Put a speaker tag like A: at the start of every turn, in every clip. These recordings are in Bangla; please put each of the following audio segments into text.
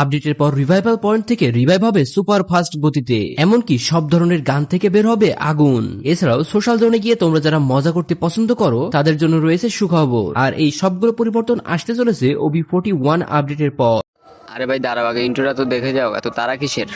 A: আপডেটের পর রিভাইভাল পয়েন্ট থেকে রিভাইভ হবে সুপার ফাস্ট গতিতে। এমনকি সব ধরনের গান থেকে বের হবে আগুন। এছাড়াও সোশ্যাল জোনে গিয়ে তোমরা যারা মজা করতে পছন্দ করো, তাদের জন্য রয়েছে সুখবর। আর এই সবগুলো পরিবর্তন আসতে চলেছে ওবি ফোর্টি ওয়ান আপডেটের পর।
B: আরে ভাই, দাঁড়াও আগে ইন্ট্রোটা তো দেখে যাও। এত তারা কিসের?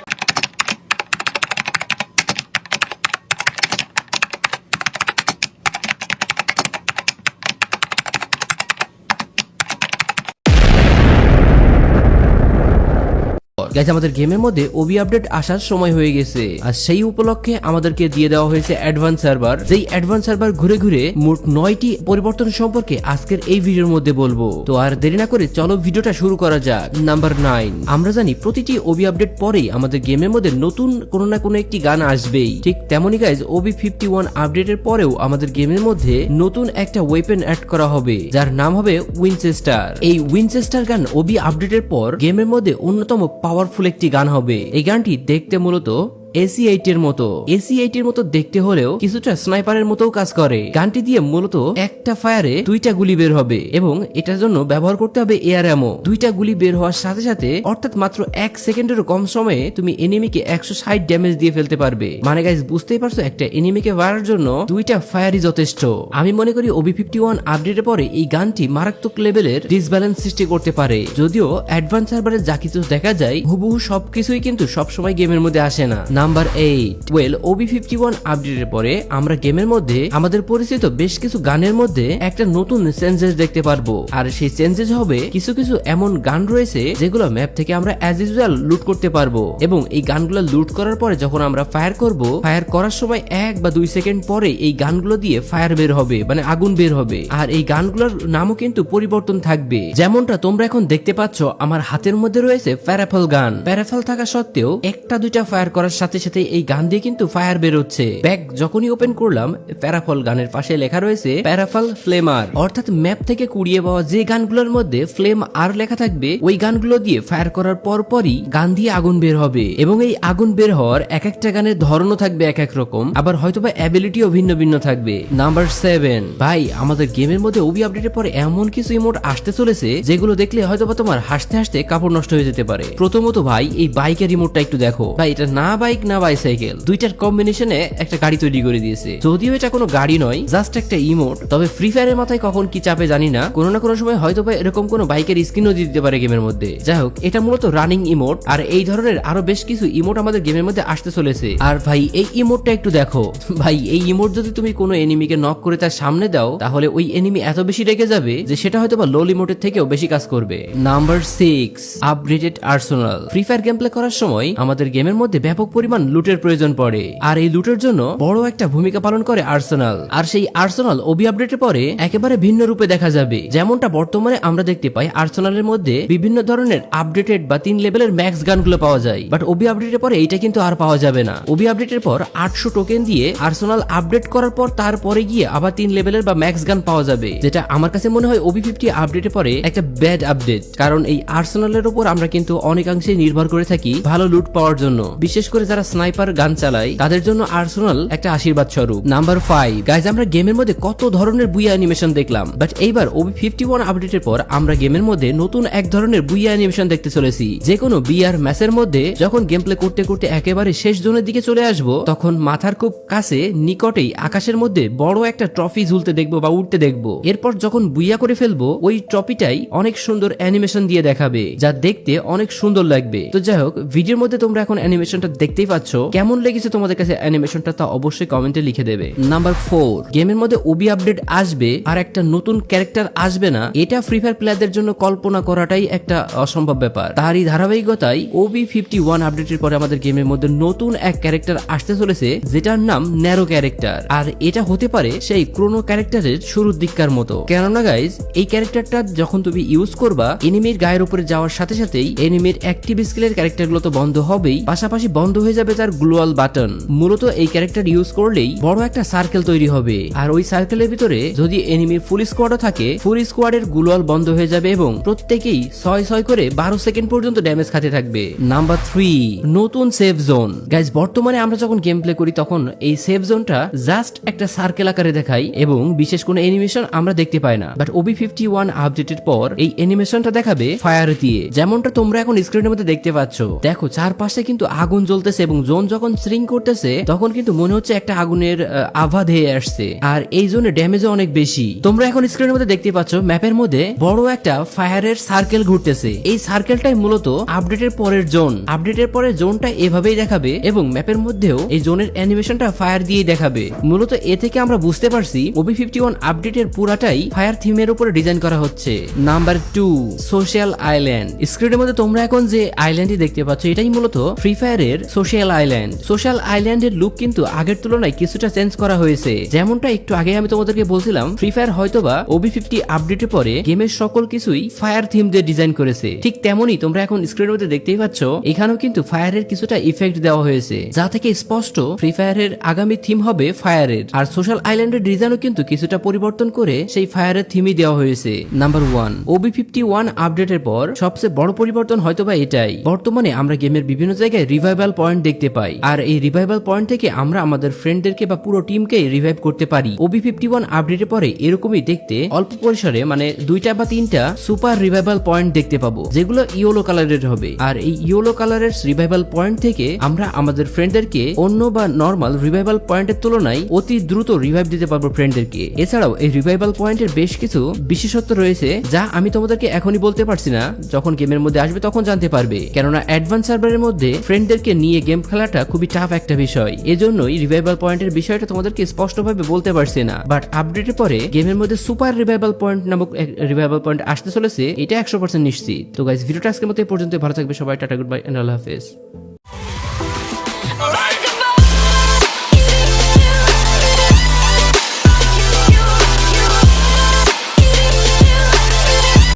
A: গাইজ আমাদের গেমের মধ্যে ওবি আপডেট আসার সময় হয়ে গেছে। আর সেই উপলক্ষে আমাদেরকে দিয়ে দেওয়া হয়েছে অ্যাডভান্স সার্ভার যেই অ্যাডভান্স সার্ভার ঘুরে ঘুরে মোট নয়টি পরিবর্তন সম্পর্কে আজকের এই ভিডিওর মধ্যে বলব। তো আর দেরি না করে চলো ভিডিওটা শুরু করা যাক। নাম্বার নাইন আমরা জানি প্রতিটি ওবি আপডেট পরেই আমাদের গেমের মধ্যে নতুন কোনো না কোনো একটি গান আসবেই। ঠিক তেমনই গাইজ ওবি ফিফটি ওয়ান আপডেটের পরেও আমাদের গেমের মধ্যে নতুন একটা ওয়েপেন অ্যাড করা হবে, যার নাম হবে উইনচেস্টার এই উইনচেস্টার গান ওবি আপডেটের পর গেমের মধ্যে অন্যতম পাওয়ারফুল একটি গান হবে। এই গানটি দেখতে মূলত এসি এইট এর মতো। এসি এইট এর মতো দেখতে হলেও কিছুটা স্নাইপারের মতো কাজ করে। গানটি দিয়ে মূলত একটা ফায়ারে দুইটা গুলি বের হবে এবং এটার জন্য ব্যবহার করতে হবে এয়ার দুইটা গুলি বের হওয়ার সাথে সাথে অর্থাৎ মাত্র এক সেকেন্ডেরও কম সময়ে তুমি এনিমিকে একশো ষাট ড্যামেজ দিয়ে ফেলতে পারবে। মানে গাইজ বুঝতেই পারছ, একটা এনিমিকে মারার জন্য দুইটা ফায়ারই যথেষ্ট। আমি মনে করি ওবি ফিফটি ওয়ান আপডেটের পরে এই গানটি মারাত্মক লেভেলের ডিসব্যালেন্স সৃষ্টি করতে পারে। যদিও অ্যাডভান্স সার্ভারে যা কিছু দেখা যায়, হুবহু সবকিছুই কিন্তু সবসময় গেমের মধ্যে আসে না। Number eight well OB fifty one আপডেটের পরে আমরা গেমের মধ্যে, আমাদের পরিচিত বেশ কিছু গানের মধ্যে একটা নতুন চেঞ্জেস দেখতে পারব। আর সেই চেঞ্জেস হবে কিছু কিছু এমন গান রয়েছে যেগুলো ম্যাপ থেকে আমরা অ্যাজ ইউজুয়াল লুট করতে পারব। এবং এই গানগুলো লুট করার পরে যখন আমরা ফায়ার করব ফায়ার করার সময় এক বা দুই সেকেন্ড পরে এই গানগুলো দিয়ে ফায়ার বের হবে মানে আগুন বের হবে। আর এই গানগুলোর নামও কিন্তু পরিবর্তন থাকবে। যেমনটা তোমরা এখন দেখতে পাচ্ছ, আমার হাতের মধ্যে রয়েছে প্যারাফল গান। প্যারাফল থাকা সত্ত্বেও একটা দুইটা ফায়ার করার সাথে সাথে সাথে এই গান দিয়ে কিন্তু ফায়ার বেরোচ্ছে। ব্যাগ যখনই ওপেন করলাম, প্যারাফল গানের পাশে লেখা রয়েছে, প্যারাফল ফ্লেমার। অর্থাৎ ম্যাপ থেকে কুড়িয়ে পাওয়া যে গানগুলোর মধ্যে ফ্লেম আর লেখা থাকবে, ওই গানগুলো দিয়ে ফায়ার করার পর পরই গান দিয়ে আগুন বের হবে। এবং এই আগুন বের হওয়ার এক একটা গানের ধরনও থাকবে এক এক রকম, আবার হয়তোবা অ্যাবিলিটিও ভিন্ন ভিন্ন থাকবে। নাম্বার সেভেন ভাই, আমাদের গেমের মধ্যে ওবি আপডেটের পরে এমন কিছু ইমোট আসতে চলেছে, যেগুলো দেখলে হয়তোবা তোমার হাসতে হাসতে কাপড় নষ্ট হয়ে যেতে পারে। প্রথমত ভাই, এই বাইকের রিমোটটা একটু দেখো। ভাই, এটা না বাইক না বাইসাইকেল দুইটার কম্বিনেশনে একটা গাড়ি তৈরি করে দিয়েছে। যদিও এটা কোনো গাড়ি নয় জাস্ট একটা ইমোট তবে ফ্রি ফায়ারের মাথায় কখন কি চাপে জানি না। কোনো না কোনো সময় হয়তো বা এরকম কোনো বাইকের স্ক্রিনও দিতে পারে গেমের মধ্যে। যাই হোক এটা মূলত রানিং ইমোট আর এই ধরনের আরও বেশ কিছু ইমোট আমাদের গেমের মধ্যে আসতে চলেছে। আর ভাই, এই ইমোটটা একটু দেখো। ভাই, এই ইমোট যদি তুমি কোনো এনিমিকে নক করে তার সামনে দাও, তাহলে ওই এনিমি এত বেশি রেগে যাবে যে সেটা হয়তো বা লো ইমোটের থেকেও বেশি কাজ করবে। Number six updated arsenal free fire game play করার সময় আমাদের গেমের মধ্যে ব্যাপক পরিমাণ লুটের প্রয়োজন পড়ে। আর এই লুটের জন্য বড় একটা ভূমিকা পালন করে আর্সেনাল। আর সেই আর্সেনাল ওবি আপডেটের পরে একেবারে ভিন্ন রূপে দেখা যাবে। যেমনটা বর্তমানে আমরা দেখতে পাই, আর্সেনালের মধ্যে বিভিন্ন ধরনের আপডেটেড বা তিন লেভেলের ম্যাক্স গানগুলো পাওয়া যায়। বাট ওবি আপডেটের পরে এইটা কিন্তু আর পাওয়া যাবে না। ওবি আপডেটের পর আটশো টোকেন দিয়ে আর্সেনাল আপডেট করার পর তারপরে গিয়ে আবার তিন লেভেলের বা ম্যাক্স গান পাওয়া যাবে। যেটা আমার কাছে মনে হয় ওবি ফিফটি আপডেটের পরে একটা ব্যাড আপডেট। কারণ এই আর্সেনালের উপর আমরা কিন্তু অনেকাংশে নির্ভর করে থাকি ভালো লুট পাওয়ার জন্য। বিশেষ করে যারা স্নাইপার গান চালায়, তাদের জন্য আর্সেনাল একটা আশীর্বাদ স্বরূপ। নাম্বার ফাইভ গাইজ আমরা গেমের মধ্যে কত ধরনের বুইয়া অ্যানিমেশন দেখলাম। বাট এইবার ওবি ফিফটি ওয়ান আপডেটের পর আমরা গেমের মধ্যে নতুন এক ধরনের বুইয়া অ্যানিমেশন দেখতে চলেছি। যে কোনো বিআর ম্যাচের মধ্যে যখন গেম প্লে করতে করতে একেবারে শেষ জোনের দিকে চলে আসব, তখন মাথার খুব কাছে নিকটেই আকাশের মধ্যে বড় একটা ট্রফি ঝুলতে দেখব বা উঠতে দেখব। এরপর যখন বুইয়া করে ফেলব, ওই ট্রফিটাই অনেক সুন্দর অ্যানিমেশন দিয়ে দেখাবে, যা দেখতে অনেক সুন্দর লাগবে। তো যাই হোক ভিডিওর মধ্যে তোমরা এখন অ্যানিমেশনটা দেখতেই পাচ্ছ? কেমন লেগেছে তোমাদের কাছে অ্যানিমেশনটা তা অবশ্যই কমেন্টে লিখে দেবে। নাম্বার ফোর গেমের মধ্যে ওবি আপডেট আসবে আর একটা নতুন ক্যারেক্টার আসবে না, এটা ফ্রি ফায়ার প্লেয়ারদের জন্য কল্পনা করাটাই একটা অসম্ভব ব্যাপার। তারই ধারাবাহিকতায় ওবি ফিফটি ওয়ান আপডেটের পরে আমাদের গেমের মধ্যে নতুন এক ক্যারেক্টার আসতে চলেছে, যেটার নাম ন্যারো ক্যারেক্টার আর এটা হতে পারে সেই ক্রোনো ক্যারেক্টারের শুরুর দিককার মতো। কেননা গাইজ এই ক্যারেক্টারটা যখন তুমি ইউজ করবা এনিমির গায়ের উপরে যাওয়ার সাথে সাথেই এনিমির অ্যাক্টিভ স্কিলের ক্যারেক্টারগুলো তো বন্ধ হবেই, পাশাপাশি বন্ধ হয়ে যাবে তার গ্লোয়াল বাটন। মূলত এই ক্যারেক্টার ইউজ করলেই বড় একটা সার্কেল তৈরি হবে। আর ওই সার্কেলের ভিতরে যদি এনিমি ফুল স্কোয়াডও থাকে ফুল স্কোয়াডের গ্লোয়াল বন্ধ হয়ে যাবে এবং প্রত্যেকেই ছয় ছয় করে বারো সেকেন্ড পর্যন্ত ড্যামেজ খাতে থাকবে। নাম্বার থ্রি নতুন সেফ জোন গাইজ বর্তমানে আমরা যখন গেম প্লে করি, তখন এই সেফ জোনটা জাস্ট একটা সার্কেল আকারে দেখাই এবং বিশেষ কোনো অ্যানিমেশন আমরা দেখতে পাই না। বাট ওবি ফিফটি ওয়ান আপডেটের পর এই অ্যানিমেশনটা দেখাবে ফায়ার দিয়ে। যেমনটা তোমরা এখন স্ক্রিনের মধ্যে দেখতে পাচ্ছ। দেখো, চারপাশে কিন্তু আগুন জ্বলতেছে এবং জোন যখন স্রিং করতেছে, তখন কিন্তু মনে হচ্ছে একটা আগুনের আভা ধেয়ে আসছে। আর এই জোনে ড্যামেজও অনেক বেশি। তোমরা এখন স্ক্রিনের মধ্যে দেখতে পাচ্ছ, ম্যাপের মধ্যে বড় একটা ফায়ারের সার্কেল ঘুরতেছে। এই সার্কেলটাই মূলত আপডেটের পরের জোন। আপডেটের পরের জোনটা এভাবেই দেখাবে এবং ম্যাপের মধ্যেও এই জোনের অ্যানিমেশনটা ফায়ার দিয়ে দেখাবে। মূলত এ থেকে আমরা বুঝতে পারছি, ওবি ফিফটি ওয়ান আপডেটের পুরাটাই ফায়ার থিমের উপরে ডিজাইন করা হচ্ছে। Number two, social island. স্ক্রিনের মধ্যে তোমরা এখন যে আইল্যান্ডটি দেখতে পাচ্ছ, এটাই মূলত ফ্রি ফায়ারের সোশ্যাল আইল্যান্ড সোশ্যাল আইল্যান্ডের লুক কিন্তু আগের তুলনায় কিছুটা চেঞ্জ করা হয়েছে। যেমনটা একটু আগে আমি তোমাদেরকে বলছিলাম ফ্রি ফায়ার হয়তোবা ওবি ফিফটি আপডেটের পরে গেমের সকল কিছুই ফায়ার থিম দিয়ে ডিজাইন করেছে। ঠিক তেমনই তোমরা এখন স্ক্রিনের মধ্যে দেখতেই পাচ্ছ, এখানেও কিন্তু ফায়ারের কিছুটা ইফেক্ট দেওয়া হয়েছে। যা থেকে স্পষ্ট ফ্রি ফায়ারের আগামী থিম হবে ফায়ারের আর সোশ্যাল আইল্যান্ডের ডিজাইনও কিন্তু কিছুটা পরিবর্তন করে সেই ফায়ারের থিমই দেওয়া হয়েছে। Number one OB fifty one আপডেটের পর সবচেয়ে বড় পরিবর্তন হয়তোবা এটাই। বর্তমানে আমরা গেমের বিভিন্ন জায়গায় রিভাইভাল পয়েন্ট দেখতে পাই। আর এই রিভাইভাল পয়েন্ট থেকে আমরা আমাদের ফ্রেন্ডদেরকে বা পুরো টিমকে রিভাইভ করতে পারি। ওবি ফিফটি ওয়ান আপডেটের পরে এরকমই দেখতে অল্প পরিসরে মানে দুইটা বা তিনটা সুপার রিভাইভাল পয়েন্ট দেখতে পাবো, যেগুলো ইয়েলো কালারের হবে। আর এই ইয়েলো কালারের রিভাইভাল পয়েন্ট থেকে আমরা আমাদের ফ্রেন্ডদেরকে অন্য বা নর্মাল রিভাইভাল পয়েন্টের তুলনায় অতি দ্রুত রিভাইভ দিতে পারব ফ্রেন্ডদেরকে এছাড়াও এই রিভাইভাল পয়েন্টের বেশ কিছু বিশেষত্ব রয়েছে, যা আমি তোমাদেরকে এখনই বলতে পারছি না, যখন গেমের মধ্যে আসবে তখন জানতে পারবে। কেননা অ্যাডভান্স সার্ভারের মধ্যে ফ্রেন্ডদেরকে নিয়ে গেম খেলাটা খুবই টাফ একটা বিষয়। এজন্যই রিভাইভাল পয়েন্টের বিষয়টা তোমাদেরকে স্পষ্টভাবে বলতে পারছি না। বাট আপডেটের পরে গেমের মধ্যে সুপার রিভাইভাল পয়েন্ট নামক রিভাইভাল পয়েন্ট আসতে চলেছে, এটা একশো পার্সেন্ট নিশ্চিত। তো গাইজ ভিডিওটা আজকের মতো পর্যন্ত ভালো থাকবে সবাই, টাটা গুড বাই আল্লাহ হাফেজ।